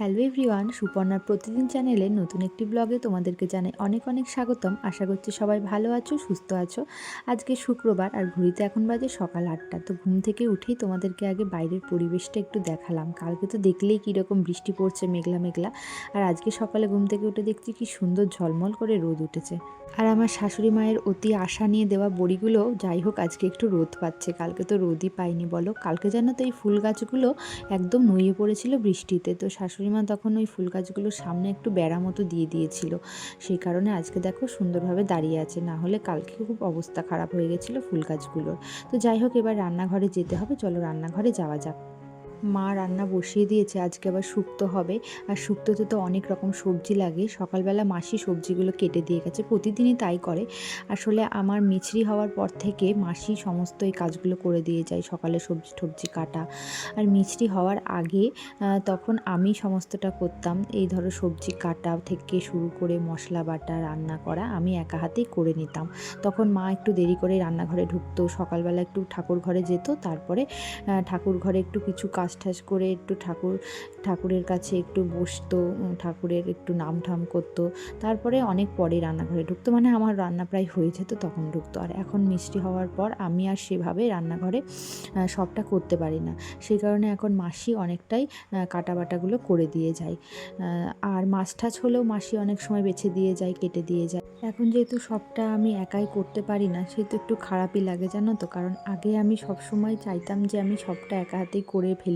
Hello everyone, সুপর্ণার প্রতিদিন চ্যানেলে নতুন একটি ব্লগে তোমাদেরকে জানাই অনেক অনেক স্বাগতম। আশা করছি সবাই ভালো আছো, সুস্থ আছো। আজকে শুক্রবার আর ঘড়িতে এখন বাজে সকাল আটটা। তো ঘুম থেকে উঠেই তোমাদেরকে আগে বাইরের পরিবেশটা একটু দেখালাম। কালকে তো দেখলেই কীরকম বৃষ্টি পড়ছে মেঘলা মেঘলা। আর আজকে সকালে ঘুম থেকে উঠে দেখছি কি সুন্দর ঝলমল করে রোদ উঠেছে। আর আমার শাশুড়ি মায়ের অতি আশা নিয়ে দেওয়া বড়িগুলো, যাই হোক আজকে একটু রোদ পাচ্ছে। কালকে তো রোদই পাইনি বলো। কালকে জানো তো এই ফুল গাছগুলো একদম নুয়ে পড়েছিল বৃষ্টিতে। তো শাশুড়ি মা তখন ওই ফুল গাছগুলোর সামনে একটু বেড়া মতো দিয়ে দিয়েছিল। সেই কারণে আজকে দেখো সুন্দরভাবে দাঁড়িয়ে আছে। না হলে কালকে খুব অবস্থা খারাপ হয়ে গেছিল ফুল গাছগুলোর। তো যাই হোক, এবার রান্নাঘরে যেতে হবে। চলো রান্নাঘরে যাওয়া যাক। মা রান্না বসিয়ে দিয়েছে, আজকে আবার শুক্তো হবে। আর শুক্তোতে তো অনেক রকম সবজি লাগে। সকালবেলা মাসি সবজিগুলো কেটে দিয়ে গেছে, প্রতিদিনই তাই করে। আসলে আমার মিছরি হওয়ার পর থেকে মাসি সমস্ত এই কাজগুলো করে দিয়ে যায়, সকালে সবজি টবজি কাটা। আর মিছরি হওয়ার আগে তখন আমি সমস্তটা করতাম। এই ধরো সবজি কাটা থেকে শুরু করে মশলা বাটা, রান্না করা আমি একা হাতেই করে নিতাম। তখন মা একটু দেরি করে রান্নাঘরে ঢুকতো, সকালবেলা একটু ঠাকুর ঘরে যেত, তারপরে ঠাকুর ঘরে একটু কিছু কাজ ঠাজ করে একটু ঠাকুর ঠাকুরের কাছে একটু বসতো ঠাকুরের একটু নাম ঠাম করতো। তারপরে অনেক পরে রান্নাঘরে ঢুকতো মানে আমার রান্না প্রায় হয়ে যেত তখন ঢুকতো। আর এখন মিষ্টি হওয়ার পর আমি আর সেভাবে রান্নাঘরে সবটা করতে পারি না। সেই কারণে এখন মাসি অনেকটাই আহ, কাটা বাটাগুলো করে দিয়ে যায়। আর মাছ টাছ হলেও মাসি অনেক সময় বেছে দিয়ে যায় কেটে দিয়ে যায়। এখন যেহেতু সবটা আমি একাই করতে পারি না সেহেতু একটু খারাপই লাগে জানো তো? কারণ আগে আমি সব সময় চাইতাম যে আমি সবটা একা হাতেই করে ফেলি।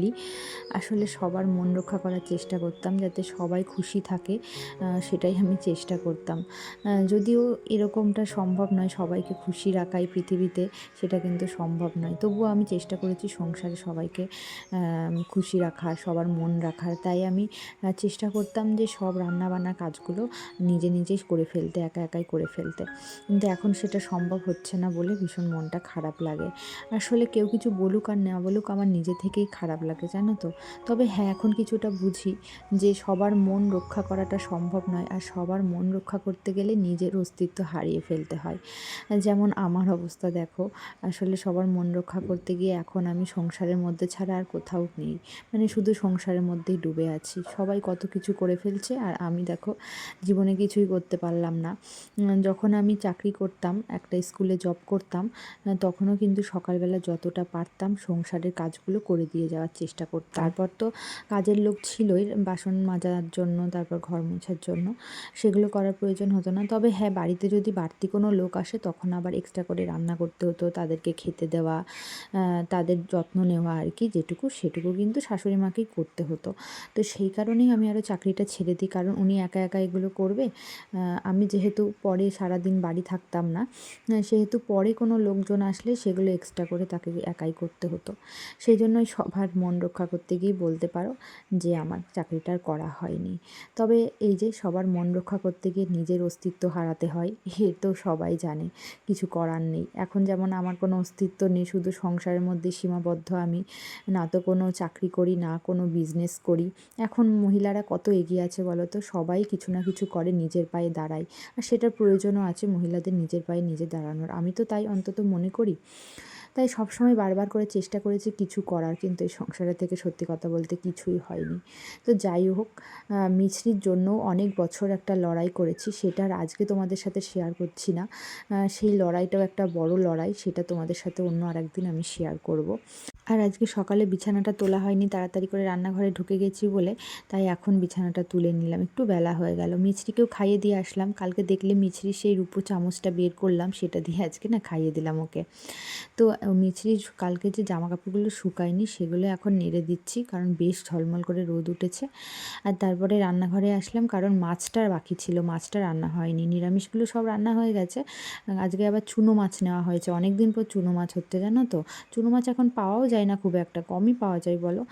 আসলে সবার মন রক্ষা করার চেষ্টা করতাম যাতে সবাই খুশি থাকে সেটাই আমি চেষ্টা করতাম। যদিও এরকমটা সম্ভব নয় সবাইকে খুশি রাখাই পৃথিবীতে, সেটা কিন্তু সম্ভব নয়। তবুও আমি চেষ্টা করেছি সংসারে সবাইকে খুশি রাখার সবার মন রাখার তাই আমি চেষ্টা করতাম যে সব রান্নাবান্না কাজগুলো নিজে নিজেই করে ফেলতে, একা একাই করে ফেলতে। কিন্তু এখন সেটা সম্ভব হচ্ছে না বলে ভীষণ মনটা খারাপ লাগে। আসলে কেউ কিছু বলুক আর না বলুক আমার নিজে থেকেই খারাপ লাগে জানো তো? তবে হ্যাঁ এখন কিছুটা বুঝি যে সবার মন রক্ষা করাটা সম্ভব নয় আর সবার মন রক্ষা করতে গেলে নিজের অস্তিত্ব হারিয়ে ফেলতে হয়। যেমন আমার অবস্থা দেখো, আসলে সবার মন রক্ষা করতে গিয়ে এখন আমি সংসারের মধ্যে ছাড়া আর কোথাও নেই। মানে শুধু সংসারের মধ্যেই ডুবে আছি। সবাই কত কিছু করে ফেলছে আর আমি দেখো, জীবনে কিছুই করতে পারলাম না। যখন আমি চাকরি করতাম, একটা স্কুলে জব করতাম, তখনও কিন্তু সকালবেলা যতটা পারতাম সংসারের কাজগুলো করে দিয়ে যাওয়ার চেষ্টা করতাম তারপর তো কাজের লোক ছিলই বাসন মাজার জন্য, তারপর ঘর মোছার জন্য। সেগুলো করার প্রয়োজন হতো না। তবে হ্যাঁ বাড়িতে যদি বাড়তি কোনো লোক আসে, তখন আবার এক্সট্রা করে রান্না করতে হতো, তাদেরকে খেতে দেওয়া তাদের যত্ন নেওয়া আর কি, যেটুকু সেটুকু কিন্তু শাশুড়ি মাকেই করতে হতো। তো সেই কারণেই আমি আরও চাকরিটা ছেড়ে দিই, কারণ উনি একা একা এগুলো করবে। আমি যেহেতু পরে সারাদিন বাড়ি থাকতাম না সেহেতু পরে কোনো লোকজন আসলে সেগুলো এক্সট্রা করে তাকে একাই করতে হতো। সেই জন্যই সবার মন রক্ষা করতে গিয়ে বলতে পারো যে আমার চাকরিটা আর করা হয়নি। তবে এই যে সবার মন রক্ষা করতে গিয়ে নিজের অস্তিত্ব হারাতে হয় এ তো সবাই জানে, কিছু করার নেই। এখন যেমন আমার কোনো অস্তিত্ব নেই, শুধু সংসারের মধ্যে সীমাবদ্ধ আমি, না তো কোনো চাকরি করি, না কোনো বিজনেস করি। এখন মহিলারা কত এগিয়ে আছে বলো তো? সবাই কিছু না কিছু করে নিজের পায়ে দাঁড়ায়। আর সেটার প্রয়োজনও আছে মহিলাদের নিজের পায়ে নিজে দাঁড়ানোর। আমি তো তাই অন্তত মনে করি। তাই সবসময় বারবার করে চেষ্টা করেছি কিছু করার, কিন্তু এই সংসারে থেকে সত্যি কথা বলতে কিছুই হয়নি। তো যাই হোক মিছরির জন্য অনেক বছর একটা লড়াই করেছি, সেটা আর আজকে তোমাদের সাথে শেয়ার করছি না। সেই লড়াইটাও একটা বড় লড়াই, সেটা তোমাদের সাথে অন্য আরেকদিন আমি শেয়ার করব। আর আজকে সকালে বিছানাটা তোলা হয়নি, তাড়াতাড়ি করে রান্নাঘরে ঢুকে গেছি বলে, তাই এখন বিছানাটা তুলে নিলাম। একটু বেলা হয়ে গেল, মিছরিকেও খাইয়ে দিয়ে আসলাম। কালকে দেখলে মিছরি সেই রূপো চামচটা বের করলাম, সেটা দিয়ে আজকে না খাইয়ে দিলাম ওকে। তো মিছরি কালকে যে জামা কাপড়গুলো শুকায়নি সেগুলো এখন নেড়ে দিচ্ছি, কারণ বেশ ঝলমল করে রোদ উঠেছে। আর তারপরে রান্নাঘরে আসলাম, কারণ মাছটা বাকি ছিল, মাছটা রান্না হয়নি। নিরামিষগুলো সব রান্না হয়ে গেছে। আজকে আবার চুনো মাছ নেওয়া হয়েছে। অনেক দিন পর চুনো মাছ হচ্ছে, জানো তো? চুনো মাছ এখন পাওয়াও যায় না খুব একটা, কমই পাওয়া যায় বলো।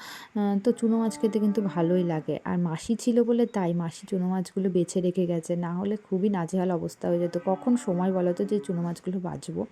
তো চুনো মাছ খেতে কিন্তু ভালোই লাগে। আর মাসি ছিল বলে তাই মাসি চুনো মাছগুলো বেছে রেখে গেছে। না হলে খুবই নাজেহাল অবস্থা হয়ে যেত। কখন সময় বলো তো যে চুনো মাছগুলো বাঁচবো?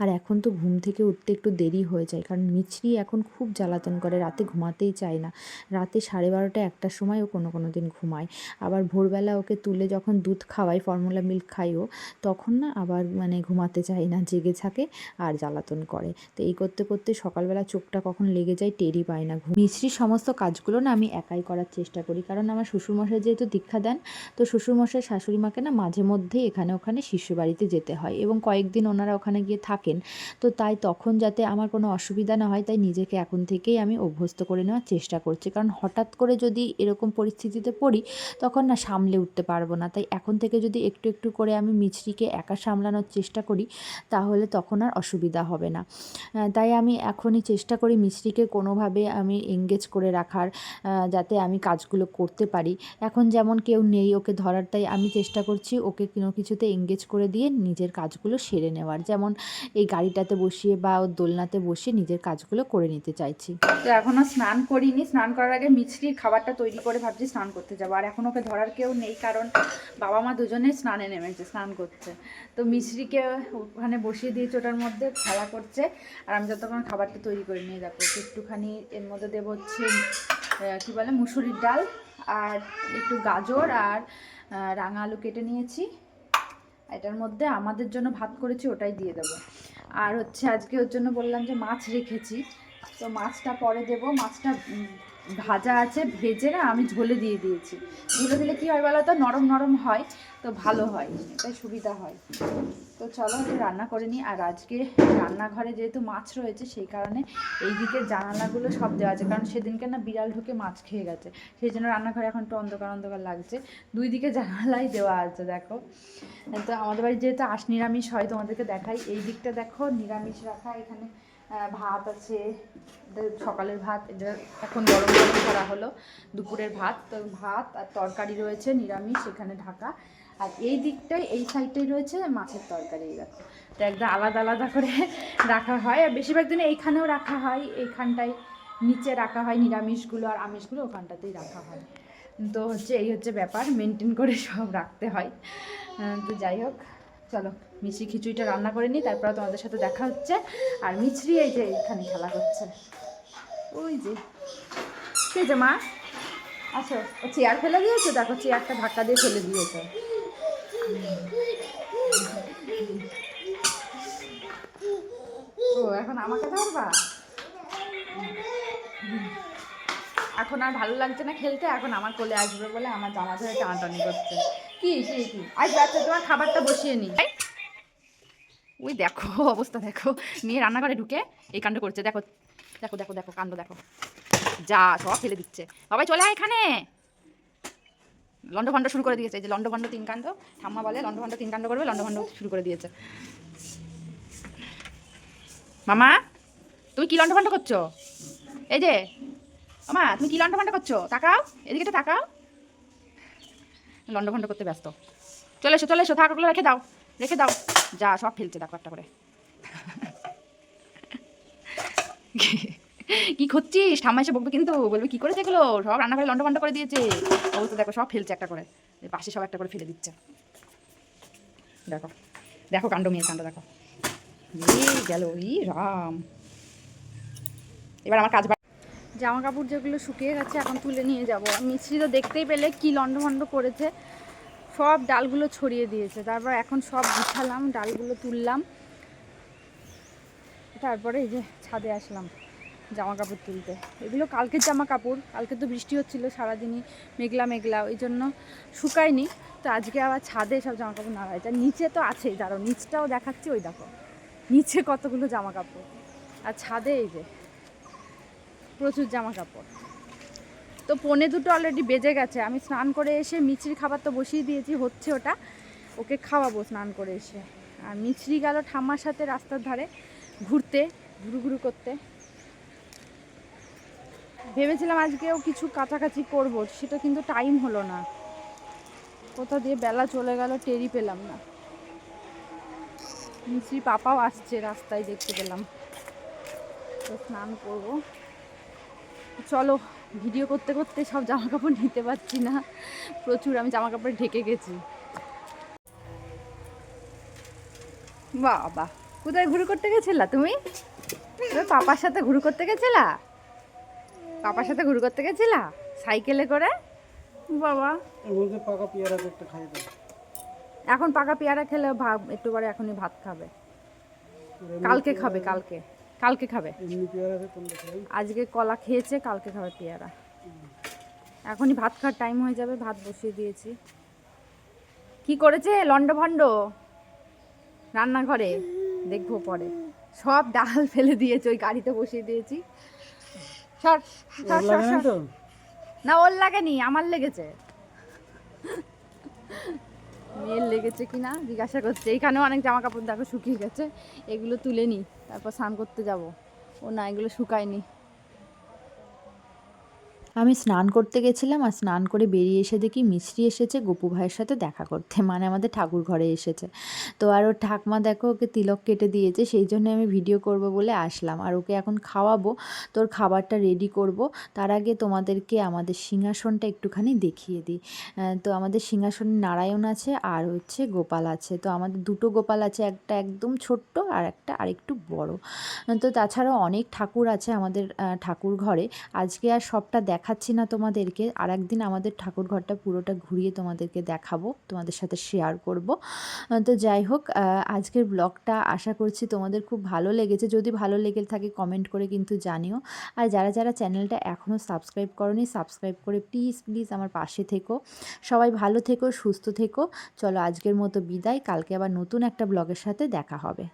আর এখন তো ঘুম থেকে উঠতে উঠতে একটু দেরি হয়ে যায়। কারণ মিছরি এখন খুব জ্বালাতন করে, রাতে ঘুমাতেই চায় না। রাতে সাড়ে বারোটা একটার সময়ও কোনো কোনো দিন ঘুমায়। আবার ভোরবেলা ওকে তুলে যখন দুধ খাওয়াই, ফর্মুলা মিল্ক খাইও তখন না আবার মানে ঘুমাতে চায় না, জেগে থাকে আর জ্বালাতন করে। তো এই করতে করতে সকালবেলা চোখটা কখন লেগে যায় টেরই পায় না ঘুম। মিছরির সমস্ত কাজগুলো না আমি একাই করার চেষ্টা করি। কারণ আমার শ্বশুরমশাই যেহেতু দীক্ষা দেন, তো শ্বশুরমশাই শাশুড়ি মাকে না মাঝে মধ্যেই এখানে ওখানে শিষ্য বাড়িতে যেতে হয়। এবং কয়েকদিন ওনারা ওখানে গিয়ে থাকেন। তো তাই তখন যাতে আমার কোনো অসুবিধা না হয়, তাই নিজেকে এখন থেকেই আমি অভ্যস্ত করে নেওয়ার চেষ্টা করছি। কারণ হঠাৎ করে যদি এরকম পরিস্থিতিতে পড়ি, তখন না সামলে উঠতে পারব না। তাই এখন থেকে যদি একটু একটু করে আমি মিছরিকে একা সামলানোর চেষ্টা করি, তাহলে তখন আর অসুবিধা হবে না। তাই আমি এখনই চেষ্টা করি মিছরিকে কোনোভাবে আমি এঙ্গেজ করে রাখার যাতে আমি কাজগুলো করতে পারি। এখন যেমন কেউ নেই ওকে ধরার, তাই আমি চেষ্টা করছি ওকে কোনো কিছুতে এঙ্গেজ করে দিয়ে নিজের কাজগুলো সেরে নেওয়ার। যেমন এই গাড়িটাতে বসিয়ে বা ওর দোলনাতে বসিয়ে নিজের কাজগুলো করে নিতে চাইছি। তো এখনও স্নান করিনি, স্নান করার আগে মিছরির খাবারটা তৈরি করে ভাবছি স্নান করতে যাব। আর এখন ওকে ধরার কেউ নেই, কারণ বাবা মা দুজনে স্নানে নেমেছে, স্নান করছে তো মিছরিকে ওখানে বসিয়ে দিয়েছে ওটার মধ্যে খেলা করছে। আর আমি যতক্ষণ খাবারটা তৈরি করে নিয়ে যাব একটুখানি এর মধ্যে দেবো হচ্ছে কী বলে, মুসুরির ডাল আর একটু গাজর আর রাঙা আলু কেটে নিয়েছি। এটার মধ্যে আমাদের জন্য ভাত করেছি, ওটাই দিয়ে দেবো। আর হচ্ছে আজকে ওর জন্য বললাম যে মাছ রেখেছি। তো মাছটা পরে দেব। মাছটা ভাজা আছে, ভেজে না আমি ঝোলে দিয়ে দিয়েছি। ঝোলে দিলে কী হয় বলো তো নরম নরম হয়। তো ভালো হয়, এটাই সুবিধা হয়। তো চলো রান্না করে নিই, আর আজকে রান্নাঘরে যেহেতু মাছ রয়েছে, সেই কারণে এই দিকে জানালাগুলো সব দেওয়া আছে, কারণ সেদিনকে না বিড়াল ঢুকে মাছ খেয়ে গেছে। সেই জন্য রান্নাঘরে এখন একটু অন্ধকার অন্ধকার লাগছে। দুই দিকে জানালাই দেওয়া আছে, দেখো। তো আমাদের বাড়ি যেহেতু আশ নিরামিষ হয়, তোমাদেরকে দেখাই। এই দিকটা দেখো, নিরামিষ রাখা, এখানে ভাত আছে সকালের ভাত, এটা এখন গরম গরম করা হলো, দুপুরের ভাত। তো ভাত আর তরকারি রয়েছে, নিরামিষ, এখানে ঢাকা। আর এই দিকটায়, এই সাইডটাই রয়েছে মাছের তরকারি দেখো। তো একদম আলাদা আলাদা করে রাখা হয়। আর বেশিরভাগ দিনে এইখানেও রাখা হয়, এইখানটায় নিচে রাখা হয় নিরামিষগুলো আর আমিষগুলো ওখানটাতেই রাখা হয়। তো হচ্ছে, এই হচ্ছে ব্যাপার মেনটেন করে সব রাখতে হয়। তো যাই হোক, চলো, মিষ্টি খিচুড়িটা রান্না করে নিই, তারপরে তোমাদের সাথে দেখা হচ্ছে। আর মিছরি এই যে এখানে খেলা করছে। ওই যে কে যে মা আচ্ছা চেয়ার ফেলে দিয়েছে? দেখো, চেয়ারটা ধাক্কা দিয়ে ফেলে দিয়েছে। ও, এখন আমাকে ধরবা? এখন আর ভালো লাগছে না খেলতে, এখন আমার কোলে আসবে বলে আমার জামা ধরে টানাটানি করছে। কি আজ আচ্ছা তোমার খাবারটা বসিয়ে নি। ওই দেখো, অবস্থা দেখো। মেয়ে রান্নাঘরে ঢুকে এই কাণ্ড করছে। দেখো দেখো দেখো দেখো, কাণ্ড দেখো। যা, সব ফেলে দিচ্ছে। বাবাই, চলে আয় এখানে। লন্ডভন্ড শুরু করে দিয়েছে, এই যে লন্ডভন্ড তিন কাণ্ড, ঠাম্মা বলে লন্ডভন্ড তিন কাণ্ড করবে লন্ডভন্ড শুরু করে দিয়েছে। মামা, তুমি কি লন্ডভন্ড করছ? এই যে, মামা, তুমি কি লন্ডভন্ড করছ? তাকাও, এদিকে তো তাকাও। লন্ডভন্ড করতে ব্যস্ত। চলে এসো চলে এসো থাকাগুলো রেখে দাও রেখে দাও। যা, সব ফেলছে, দেখো একটা করে। কি করছিস ঠাম্মা এসে বকবে কিন্তু। বলবে, কি করেছে এগুলো সব রান্না করে রান্নাঘরে লন্ডভন্ড করে দিয়েছে। অবস্থা দেখো, সব ফেলছে একটা করে। পাশে সব একটা করে ফেলে দিচ্ছে। দেখো দেখো কাণ্ড মেয়ের কাণ্ড, দেখো। গেল ই রাম। এবার আমার কাজ জামা কাপড় যেগুলো শুকিয়ে গেছে, এখন তুলে নিয়ে যাব। মিস্ত্রি তো দেখতেই পেলে কি লন্ডভন্ড করেছে। সব ডালগুলো ছড়িয়ে দিয়েছে। তারপর এখন সব গুছালাম, ডালগুলো তুললাম। তারপরে এই যে ছাদে আসলাম। জামা কাপড় তুলতে। এগুলো কালকের জামা কাপড় কালকে তো বৃষ্টি হচ্ছিল, সারাদিনই মেঘলা মেঘলা, ওই জন্য শুকায়নি। তো আজকে আবার ছাদে সব জামা কাপড় নাড়া হয়েছে নিচে তো আছেই দাঁড়ো নিচটাও দেখাচ্ছি, ওই দেখো। নিচে কতগুলো জামা কাপড় আর ছাদে এই যে, প্রচুর জামা কাপড় তো পনে দুটো অলরেডি বেজে গেছে, আমি স্নান করে এসে মিছরি খাবার তো বসিয়ে দিয়েছি, হচ্ছে ওটা। ওকে খাওয়াবো স্নান করে এসে। আর মিছরি গেল ঠাম্মার সাথে রাস্তার ধারে, ঘুরতে, ঘুরু ঘুরু করতে। ভেবেছিলাম আজকেও কিছু কাছাকাছি করব, সেটা কিন্তু টাইম হলো না। কোথা দিয়ে বেলা চলে গেল টেরি পেলাম না। মিছরি পাপাও আসছে রাস্তায় দেখতে পেলাম। তো স্নান করব। চলো, ভিডিও করতে করতে সব জামা কাপড় নিতে পারছি না। প্রচুর আমি জামা কাপড় ঢেকে গেছি। বাবা, কোথায় ঘুরে করতে গেছিলা তুমি পাপার সাথে ঘুরু করতে গেছিলা? পাপার সাথে ঘুরু করতে গেছিলা? সাইকেলে করে? বাবা। বলতে পাকা পেয়ারা একটা খাই দাও। এখন পাকা পেয়ারা খেলে ভাব একটু পরে এখনই ভাত খাবে। কালকে খাবে কালকে। কালকে খাবে? আজকে কলা খেয়েছে কালকে খাবে পেয়ারা। এখনই ভাত খাওয়ার টাইম হয়ে যাবে ভাত বসিয়ে দিয়েছি। কি করেছে লন্ড ভন্ড রান্নাঘরে? দেখব পরে। সব ডাল ফেলে দিয়েছে ওই গাড়িতে বসিয়ে দিয়েছি। সর সর, সর, না ওর লাগেনি আমার লেগেছে। মেয়ের লেগেছে কি না জিজ্ঞাসা করছে। এইখানেও অনেক জামা কাপড় দেখো শুকিয়ে গেছে এগুলো তুলে নি তারপর স্নান করতে যাব। ও না এগুলো শুকায়নি। আমি স্নান করতে গেছিলাম আর স্নান করে বেরিয়ে এসে দেখি মিছরি এসেছে, গোপু ভাইয়ের সাথে দেখা করতে। মানে আমাদের ঠাকুর ঘরে এসেছে। তো আর ওর ঠাকমা দেখো ওকে তিলক কেটে দিয়েছে, সেই জন্য আমি ভিডিও করব বলে আসলাম। আর ওকে এখন খাওয়াবো তোর খাবারটা রেডি করব। তার আগে তোমাদেরকে আমাদের সিংহাসনটা একটুখানি দেখিয়ে দিই। তো আমাদের সিংহাসনে নারায়ণ আছে আর হচ্ছে গোপাল আছে। তো আমাদের দুটো গোপাল আছে, একটা একদম ছোট্ট আর একটা আরেকটু বড়। তো তাছাড়াও অনেক ঠাকুর আছে আমাদের ঠাকুর ঘরে। আজকে আর সবটা দেখাচ্ছি না তোমাদেরকে। আর একদিন আমাদের ঠাকুর ঘরটা পুরোটা ঘুরিয়ে তোমাদেরকে দেখাবো, তোমাদের সাথে শেয়ার করব। তো যাই হোক আজকের ব্লগটা আশা করছি তোমাদের খুব ভালো লেগেছে। যদি ভালো লেগে থাকে কমেন্ট করে কিন্তু জানিও। আর যারা যারা চ্যানেলটা এখনও সাবস্ক্রাইব করনি সাবস্ক্রাইব করে প্লিজ প্লিজ আমার পাশে থেকো। সবাই ভালো থেকো, সুস্থ থেকো। চলো আজকের মতো বিদায়। কালকে আবার নতুন একটা ব্লগের সাথে দেখা হবে।